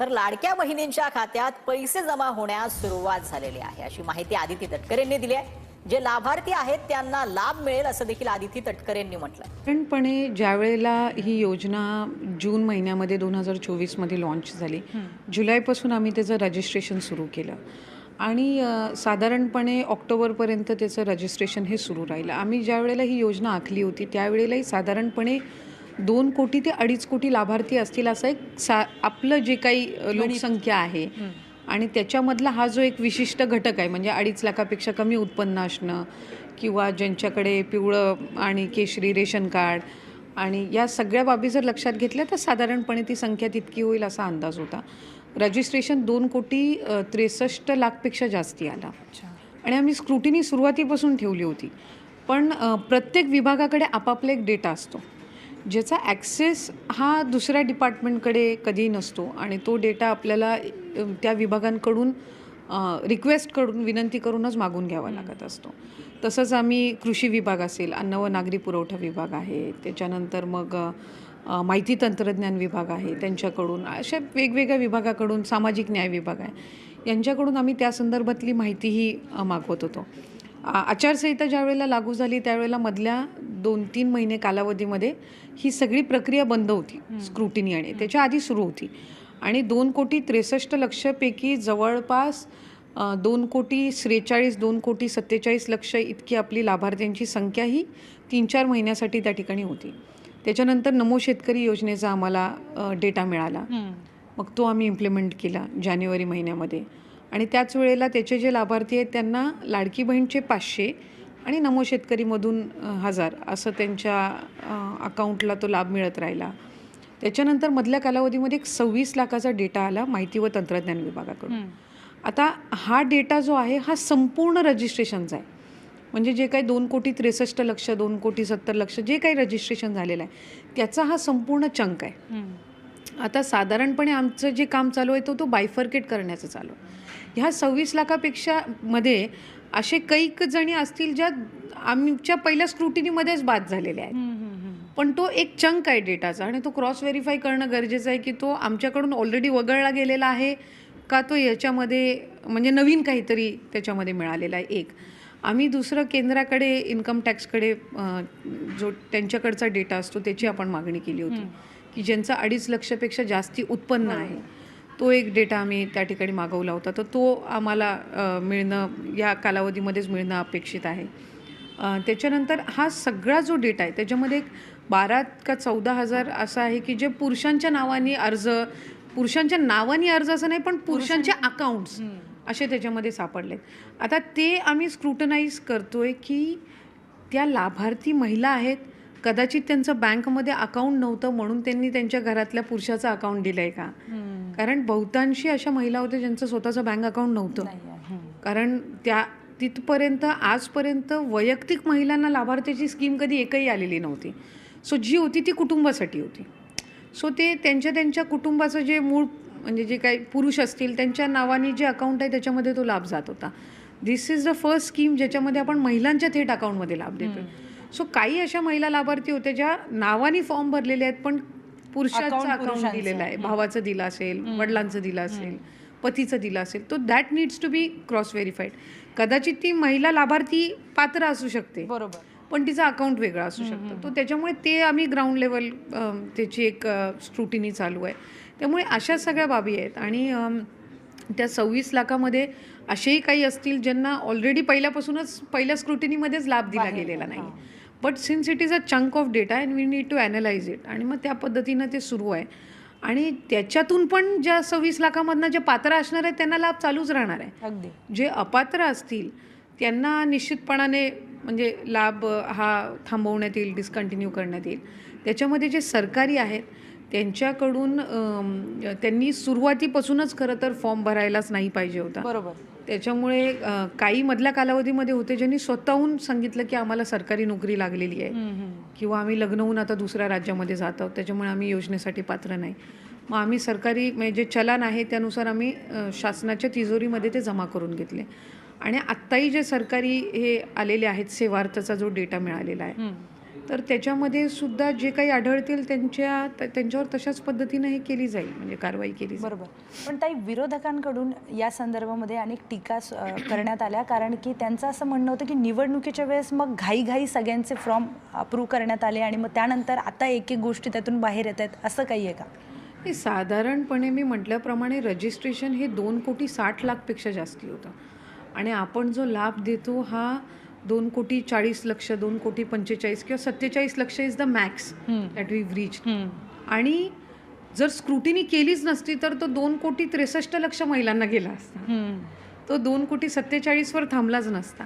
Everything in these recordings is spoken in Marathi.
तर लाडक्या बहिणींच्या खात्यात पैसे जमा होण्यास सुरुवात झालेली आहे. अशी माहिती आदिती तटकरे यांनी दिली आहे. जे लाभार्थी आहेत त्यांना लाभ मिळेल असं देखील आदिती तटकरे यांनी म्हटलंय. साधारणपणे ज्या वेळेला ही योजना जून महिन्यामध्ये दोन हजार चोवीसमध्ये लॉन्च झाली जुलैपासून आम्ही त्याचं रजिस्ट्रेशन सुरू केलं. आणि साधारणपणे ऑक्टोबरपर्यंत त्याचं रजिस्ट्रेशन हे सुरू राहिलं. आम्ही ज्या वेळेला ही योजना आखली होती त्यावेळेलाही साधारणपणे दोन कोटी ते अडीच कोटी लाभार्थी असतील असं एक सा आपलं जे काही लोकसंख्या आहे. आणि त्याच्यामधला हा जो एक विशिष्ट घटक आहे म्हणजे अडीच लाखापेक्षा कमी उत्पन्न असणं किंवा ज्यांच्याकडे पिवळं आणि केशरी रेशन कार्ड आणि या सगळ्या बाबी जर लक्षात घेतल्या तर साधारणपणे ती संख्या तितकी होईल असा अंदाज होता. रजिस्ट्रेशन दोन कोटी त्रेसष्ट लाखपेक्षा जास्ती आला. आणि आम्ही स्क्रुटिनी सुरुवातीपासून ठेवली होती. पण प्रत्येक विभागाकडे आपापला एक डेटा असतो. ज्याचा ॲक्सेस हा दुसऱ्या डिपार्टमेंटकडे कधीही नसतो. आणि तो डेटा आपल्याला त्या विभागांकडून रिक्वेस्ट करून विनंती करूनच मागून घ्यावा लागत असतो. तसंच आम्ही कृषी विभाग असेल अन्न व नागरी पुरवठा विभाग आहे त्याच्यानंतर मग माहिती तंत्रज्ञान विभाग आहे त्यांच्याकडून अशा वेगवेगळ्या विभागाकडून सामाजिक न्याय विभाग आहे यांच्याकडून आम्ही त्या संदर्भातली माहितीही मागवत होतो. आचारसंहिता ज्या वेळेला लागू झाली त्यावेळेला मधल्या दोन तीन महिने कालावधीमध्ये ही सगळी प्रक्रिया बंद होती स्क्रुटिनी आणि त्याच्या आधी सुरू होती. आणि दोन कोटी त्रेसष्ट लक्षपैकी जवळपास दोन कोटी त्रेचाळीस दोन कोटी सत्तेचाळीस लक्ष इतकी आपली लाभार्थ्यांची संख्या ही तीन चार महिन्यासाठी त्या ठिकाणी होती. त्याच्यानंतर नमो शेतकरी योजनेचा आम्हाला डेटा मिळाला. मग तो आम्ही इम्प्लिमेंट केला जानेवारी महिन्यामध्ये. आणि त्याच वेळेला त्याचे जे लाभार्थी आहेत त्यांना लाडकी बहीणचे पाचशे आणि नमो शेतकरीमधून हजार असं त्यांच्या अकाउंटला तो लाभ मिळत राहिला. त्याच्यानंतर मधल्या कालावधीमध्ये एक सव्वीस लाखाचा डेटा आला माहिती व तंत्रज्ञान विभागाकडून. आता हा डेटा जो आहे हा संपूर्ण रजिस्ट्रेशनचा आहे. म्हणजे जे काही दोन कोटी त्रेसष्ट लक्ष दोन कोटी सत्तर लक्ष जे काही रजिस्ट्रेशन झालेलं आहे त्याचा हा संपूर्ण चंक आहे. आता साधारणपणे आमचं जे काम चालू आहे तो तो बायफर्केट करण्याचं चालू आहे. ह्या सव्वीस लाखापेक्षा मध्ये असे कैक जणी असतील ज्या आमच्या पहिल्या स्क्रुटिनीमध्येच बाद झालेल्या आहेत. पण तो एक चंक आहे डेटाचा आणि तो क्रॉस व्हेरीफाय करणं गरजेचं आहे की तो आमच्याकडून ऑलरेडी वगळला गेलेला आहे का तो याच्यामध्ये म्हणजे नवीन काहीतरी त्याच्यामध्ये मिळालेला आहे. एक. आम्ही दुसरं केंद्राकडे इन्कम टॅक्सकडे जो त्यांच्याकडचा डेटा असतो त्याची आपण मागणी केली होती. की ज्यांचं अडीच लक्षपेक्षा जास्ती उत्पन्न आहे. तो एक डेटा आम्ही त्या ठिकाणी मागवला होता. तर तो आम्हाला मिळणं या कालावधीमध्येच मिळणं अपेक्षित आहे. त्याच्यानंतर हा सगळा जो डेटा आहे त्याच्यामध्ये एक बारा का चौदा हजार असं आहे की जे पुरुषांच्या नावाने अर्ज पुरुषांच्या नावाने अर्ज असं नाही पण पुरुषांचे अकाउंट्स असे त्याच्यामध्ये सापडलेत. आता ते आम्ही स्क्रुटनाईज करतोय की त्या लाभार्थी महिला आहेत कदाचित त्यांचं बँकमध्ये अकाउंट नव्हतं म्हणून त्यांनी त्यांच्या घरातल्या पुरुषाचं अकाउंट दिलंय का? कारण बहुतांशी अशा महिला होत्या ज्यांचं स्वतःचं बँक अकाउंट नव्हतं. कारण त्या तिथपर्यंत आजपर्यंत वैयक्तिक महिलांना लाभार्थ्याची स्कीम कधी एकही आलेली नव्हती. सो जी होती ती कुटुंबासाठी होती. सो ते त्यांच्या त्यांच्या कुटुंबाचं जे मूळ म्हणजे जे काही पुरुष असतील त्यांच्या नावाने जे अकाउंट आहे त्याच्यामध्ये तो लाभ जात होता. This is the first scheme ज्याच्यामध्ये आपण महिलांच्या थेट अकाउंटमध्ये लाभ देतोय. सो काही अशा महिला लाभार्थी होत्या ज्या नावाने फॉर्म भरलेले आहेत पण पुरुषाचं अकाउंट दिलेलं आहे. भावाचं दिलं असेल वडिलांचं दिलं असेल पतीचं दिलं असेल. तो that needs to be cross verified कदाचित ती महिला लाभार्थी पात्र असू शकते. बरोबर. पण तिचं अकाउंट वेगळं असू शकतं. तो त्याच्यामुळे ते आम्ही ग्राउंड लेवल त्याची एक स्क्रुटिनी चालू आहे. त्यामुळे अशा सगळ्या बाबी आहेत. आणि त्या सव्वीस लाखामध्ये असेही काही असतील ज्यांना ऑलरेडी पहिल्यापासूनच पहिल्या स्क्रुटिनीमध्येच लाभ दिला गेलेला नाही but since it is a chunk of data and we need to analyse it आणि मग त्या पद्धतीनं ते सुरू आहे. आणि त्याच्यातून पण ज्या सव्वीस लाखामधनं जे पात्र असणार आहेत त्यांना लाभ चालूच राहणार आहे. अगदी. जे अपात्र असतील त्यांना निश्चितपणाने म्हणजे लाभ हा थांबवण्यात येईल डिस्कंटिन्यू करण्यात येईल. त्याच्यामध्ये जे सरकारी आहेत त्यांच्याकडून त्यांनी सुरुवातीपासूनच खरं तर फॉर्म भरायलाच नाही पाहिजे होता. बरोबर. त्याच्यामुळे काही मधल्या कालावधीमध्ये होते ज्यांनी स्वतःहून सांगितलं की आम्हाला सरकारी नोकरी लागलेली आहे. किंवा आम्ही लग्न होऊन आता दुसऱ्या राज्यामध्ये जात आहोत त्याच्यामुळे आम्ही योजनेसाठी पात्र नाही. मग आम्ही सरकारी म्हणजे जे चलन आहे त्यानुसार आम्ही शासनाच्या तिजोरीमध्ये ते जमा करून घेतले. आणि आत्ताही जे सरकारी हे आलेले आहेत सेवार्थचा जो डेटा मिळालेला आहे तर त्याच्यामध्ये सुद्धा जे काही आढळतील त्यांच्या त्या- त्यांच्यावर तशाच पद्धतीनं हे केली जाईल म्हणजे कारवाई केली जाईल. बरोबर. पण ताई विरोधकांकडून या संदर्भामध्ये अनेक टीका करण्यात आल्या. कारण की त्यांचं असं म्हणणं होतं की निवडणुकीच्या वेळेस मग घाईघाई सगळ्यांचे फॉर्म अप्रूव्ह करण्यात आले आणि मग त्यानंतर आता एक एक गोष्टी त्यातून बाहेर येत आहेत. असं काही आहे का? नाही साधारणपणे मी म्हटल्याप्रमाणे रजिस्ट्रेशन हे दोन कोटी साठ लाखपेक्षा जास्ती होतं. आणि आपण जो लाभ देतो हा दोन कोटी चाळीस लक्ष दोन कोटी पंचेचाळीस किंवा सत्तेचाळीस लक्ष is the max that we reach आणि जर स्क्रुटिनी केलीच नसती तर तो दोन कोटी त्रेसष्ट लक्ष महिलांना गेला असता. तो दोन कोटी सत्तेचाळीसवर थांबलाच नसता.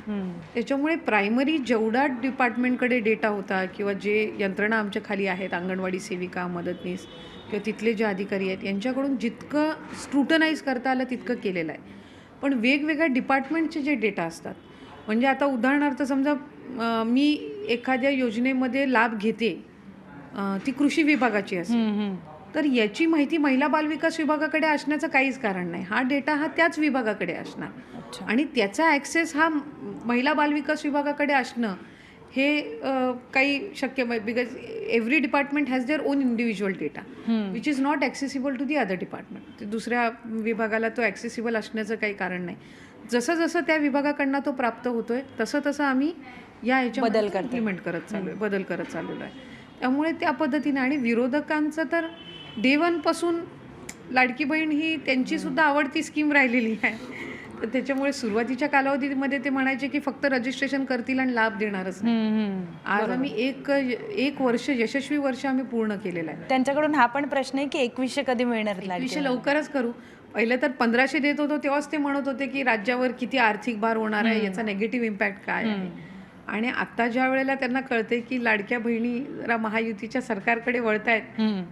त्याच्यामुळे प्रायमरी जेवढा डिपार्टमेंटकडे डेटा होता किंवा जे यंत्रणा आमच्या खाली आहेत अंगणवाडी सेविका मदतनीस किंवा तिथले जे अधिकारी आहेत यांच्याकडून जितकं स्क्रुटनाईज करता आलं तितकं केलेलं आहे. पण वेगवेगळ्या डिपार्टमेंटचे जे डेटा असतात म्हणजे आता उदाहरणार्थ समजा मी एखाद्या योजनेमध्ये लाभ घेते ती कृषी विभागाची असेल. तर याची माहिती महिला बालविकास विभागाकडे असण्याचं काहीच कारण नाही. हा डेटा हा त्याच विभागाकडे असणार. आणि त्याचा ॲक्सेस हा महिला बालविकास विभागाकडे असणं हे काही शक्य because every department has their own individual data which is not accessible to the other department दुसऱ्या विभागाला तो ॲक्सेसिबल असण्याचं काही कारण नाही. जसं जसं त्या विभागाकडनं तो प्राप्त होतोय तसं तसं आम्ही या बदल करतोय. इम्प्लिमेंट करत चालू आहे बदल करत चाललेलो आहे. त्यामुळे त्या पद्धतीने आणि विरोधकांचं तर डे वनपासून लाडकी बहीण ही त्यांची सुद्धा आवडती स्कीम राहिलेली आहे. तर त्याच्यामुळे सुरुवातीच्या कालावधीमध्ये ते म्हणायचे की फक्त रजिस्ट्रेशन करतील आणि लाभ देणारच नाही. आज आम्ही एक एक वर्ष यशस्वी वर्ष आम्ही पूर्ण केलेलं आहे. त्यांच्याकडून हा पण प्रश्न आहे की एकवीसशे कधी मिळणार लाडकी लवकरच करू. पहिलं तर पंधराशे देत होतो तेव्हाच ते म्हणत होते की राज्यावर किती आर्थिक भार होणार आहे याचा नेगेटिव्ह इम्पॅक्ट काय आहे? आणि आता ज्या वेळेला त्यांना कळते की लाडक्या बहिणी जरा महायुतीच्या सरकारकडे वळतायत.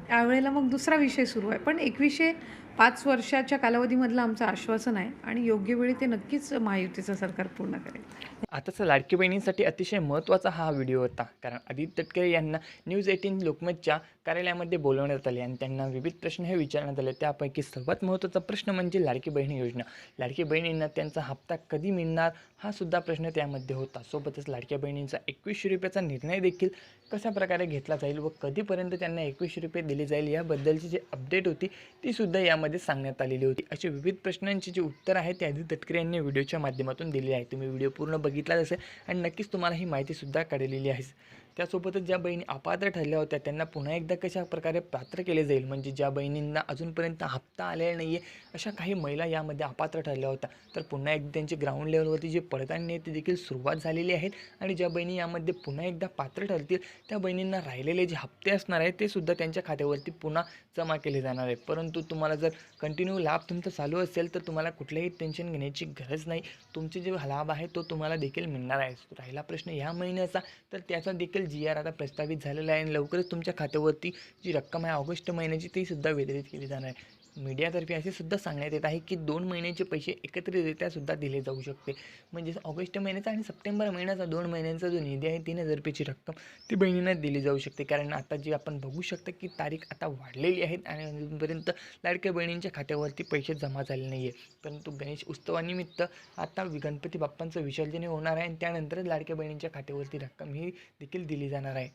त्यावेळेला मग दुसरा विषय सुरू आहे. पण एकवीसशे पाच वर्षाच्या कालावधीमधलं आमचं आश्वासन आहे आणि योग्य वेळी ते नक्कीच महायुतीचं सरकार पूर्ण करेल. आताचा लाडकी बहिणींसाठी अतिशय महत्त्वाचा हा व्हिडिओ होता. कारण आदित्य तटकरे यांना न्यूज एटीन लोकमतच्या कार्यालयामध्ये बोलवण्यात आले आणि त्यांना विविध प्रश्न हे विचारण्यात आले. त्यापैकी सर्वात महत्त्वाचा प्रश्न म्हणजे लाडकी बहिणी योजना. लाडकी बहिणींना त्यांचा हप्ता कधी मिळणार? हा सुद्धा प्रश्न त्यामध्ये होता. सोबतच लाडक्या बहिणींचा एकवीसशे रुपयाचा निर्णय देखील कशा प्रकारे घेतला जाईल व कधीपर्यंत त्यांना एकवीसशे रुपये दिले जाईल याबद्दलची जी अपडेट होती ती सुद्धा यामध्ये सांगण्यात आलेली होती. असे विविध प्रश्नांची जी उत्तर आहे ते आदित्य तटकरे यांनी व्हिडिओच्या माध्यमातून दिली आहे तुम्ही व्हिडिओ पूर्ण बघितलाच असेल आणि नक्कीच तुम्हाला ही माहितीसुद्धा कळलेली आहे त्यासोबतच ज्या बहिणी अपात्र ठरल्या होत्या त्यांना पुन्हा एकदा कशा प्रकारे पात्र केले जाईल? म्हणजे ज्या बहिणींना अजूनपर्यंत हप्ता आलेला नाही आहे अशा काही महिला यामध्ये अपात्र ठरल्या होत्या. तर पुन्हा एकदा त्यांची ग्राउंड लेवलवरती जे पडताळणी आहे ती देखील सुरुवात झालेली आहेत आणि ज्या बहिणी यामध्ये पुन्हा एकदा पात्र ठरतील त्या बहिणींना राहिलेले जे हप्ते असणार आहेत ते सुद्धा त्यांच्या खात्यावरती पुन्हा जमा केले जाणार आहेत. परंतु तुम्हाला जर कंटिन्यू लाभ तुमचा चालू असेल तर तुम्हाला कुठलंही टेन्शन घेण्याची गरज नाही. तुमचे जे लाभ आहे तो तुम्हाला देखील मिळणार आहे. राहिला प्रश्न ह्या महिन्याचा तर त्याचा देखील जी आर आता प्रस्तावित झालेला आहे आणि लवकरच तुमच्या खात्यावरती जी रक्कम आहे ऑगस्ट महिन्याची ती सुद्धा वितरित केली जाणार आहे. मीडियातर्फे असे सुद्धा सांगण्यात येत आहे की दोन महिन्याचे पैसे एकत्रितरित्यासुद्धा दिले जाऊ शकते. म्हणजेच ऑगस्ट महिन्याचा आणि सप्टेंबर महिन्याचा दोन महिन्यांचा जो निधी आहे तीन हजार रुपयाची रक्कम ती बहिणींना दिली जाऊ शकते. कारण आता जी आपण बघू शकतो की तारीख आता वाढलेली आहेत आणि अजूनपर्यंत लाडक्या बहिणींच्या खात्यावरती पैसे जमा झाले नाही आहे परंतु गणेश उत्सवानिमित्त आता गणपती बाप्पांचं विसर्जन होणार आहे आणि त्यानंतरच लाडक्या बहिणींच्या खात्यावरती रक्कम ही देखील दिली जाणार आहे.